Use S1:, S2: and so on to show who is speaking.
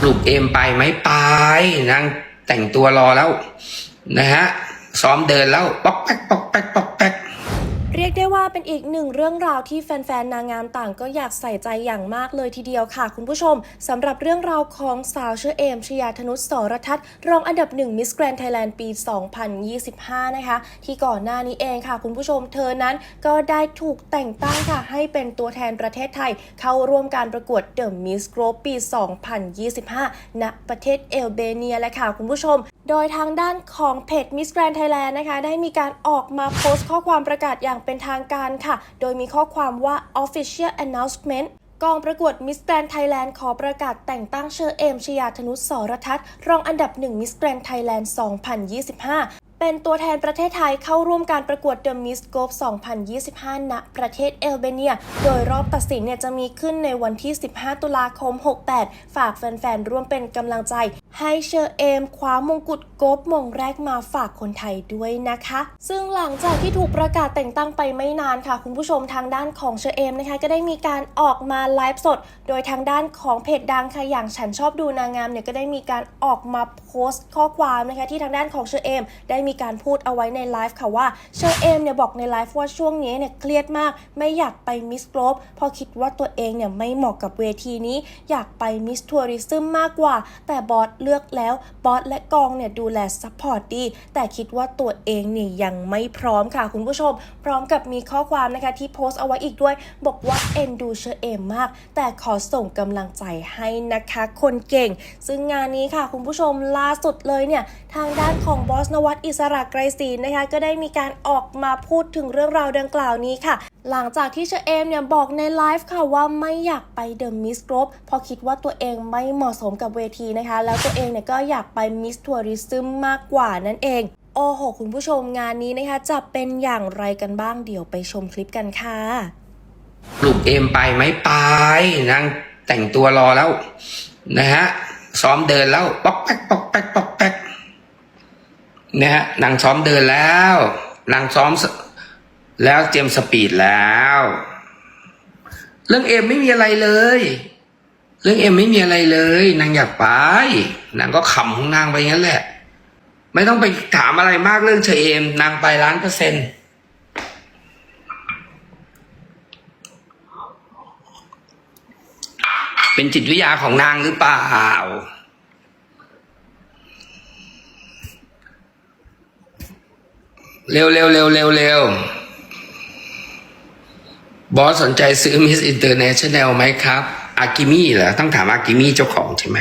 S1: ปลุกเอมไปไหมไปนางแต่งตัวรอแล้ว นะฮะ ซ้อมเดินแล้ว ป๊อกแป๊กป๊อกแป๊กป๊อกแป๊ก
S2: เรียกได้ว่าเป็นอีกหนึ่งเรื่องราวที่แฟนๆ นางงามต่างก็อยากใส่ใจอย่างมากเลยทีเดียวค่ะคุณผู้ชมสำหรับเรื่องราวของสาวเชื่อเอมชยาธนุษย์สรทัศน์รองอันดับหนึ่งมิสแกรน d ไทยแลนด์ปี 2025 นะคะ ที่ก่อนหน้านี้เองค่ะ คุณผู้ชมเธอนั้นก็ได้ถูกแต่งตั้งค่ะ ให้เป็นตัวแทนประเทศไทย เข้าร่วมการประกวดเดอะมิสโกรปี 2025 ณ ประเทศเอลเบเนียและค่ะคุณผู้ชมโดยทางด้านของเพจ Miss Grand Thailand นะคะ ได้มีการออกมาโพสต์ข้อความประกาศอย่างเป็นทางการค่ะ โดยมีข้อความว่า Official Announcement กองประกวด Miss Grand Thailand ขอประกาศแต่งตั้งเชอเอมชยาธนุสรทัศน์รองอันดับหนึ่ง Miss Grand Thailand 2025เป็นตัวแทนประเทศไทยเข้าร่วมการประกวด The Miss Globe 2025 ณ ประเทศเอลเบเนีย โดยรอบตัดสินเนี่ยจะมีขึ้นในวันที่ 15 ตุลาคม 68 ฝากแฟน ๆ ร่วมเป็นกำลังใจ ให้เชอเอมคว้ามงกุฎโกบมงแรกมาฝากคนไทยด้วยนะคะ ซึ่งหลังจากที่ถูกประกาศแต่งตั้งไปไม่นานค่ะ คุณผู้ชมทางด้านของเชอเอมนะคะ ก็ได้มีการออกมาไลฟ์สด โดยทางด้านของเพจดังค่ะอย่างฉันชอบดูนางงามเนี่ยก็ได้มีการออกมาโพสต์ข้อความนะคะที่ทางด้านของเชอเอมได้มีการพูดเอาไว้ในไลฟ์ค่ะว่าเชอเอมเนี่ยบอกในไลฟ์ว่าช่วงนี้เนี่ยเครียดมากไม่อยากไปมิสโกลบพราะคิดว่าตัวเองเนี่ยไม่เหมาะกับเวทีนี้ อยากไปมิสทัวริซึมมากกว่า แต่บอสเลือกแล้วบอสและกองเนี่ยดูแลซัพพอร์ตดี แต่คิดว่าตัวเองเนี่ยยังไม่พร้อมค่ะคุณผู้ชม พร้อมกับมีข้อความนะคะที่โพสต์เอาไว้อีกด้วย บอกว่าเอ็นดูเชอเอมมาก แต่ขอส่งกำลังใจให้นะคะคนเก่ง ซึ่งงานนี้ค่ะคุณผู้ชมล่าสุดเลยเนี่ยทางด้านของบอสนวัตอิสระไกรศรีนะคะก็ได้มีการออกมาพูดถึงเรื่องราวดังกล่าวนี้ค่ะ หลังจากที่เชอเอมเนี่ยบอกในไลฟ์ค่ะว่าไม่อยากไปเดอะมิสกรอบเพราะคิดว่าตัวเองไม่เหมาะสมกับเวทีนะคะ แล้วตัวเองเนี่ยก็อยากไปมิสทัวริซึมมากกว่านั่นเอง โอ้โห คุณผู้ชมงานนี้นะคะ จะเป็นอย่างไรกันบ้างเดี๋ยวไปชมคลิปกันค่ะ
S1: ปลุกเอมไปไหมไปนางแต่งตัวรอแล้วนะฮะซ้อมเดินแล้วป๊อกแป๊กป๊อกแป๊กป๊อกแป๊กนะฮะนางซ้อมเดินแล้วนางซ้อม แล้วเจมสปีดแล้ว เรื่องเอ็มไม่มีอะไรเลย เรื่องเอ็มไม่มีอะไรเลย นางอยากไปนางก็ขำของนางไปงั้นแหละ ไม่ต้องไปถามอะไรมากเรื่องเชเอมนางไปล้านเปอร์เซ็นต์เป็นจิตวิทยาของนางหรือเปล่าเร็วเร็วเร็วเร็วเร็ว บอสสนใจซื้อมิสอินเตอร์เนชั่นแนลไหมครับ อากิมี่เหรอต้องถามอากิมี่เจ้าของใช่ไหม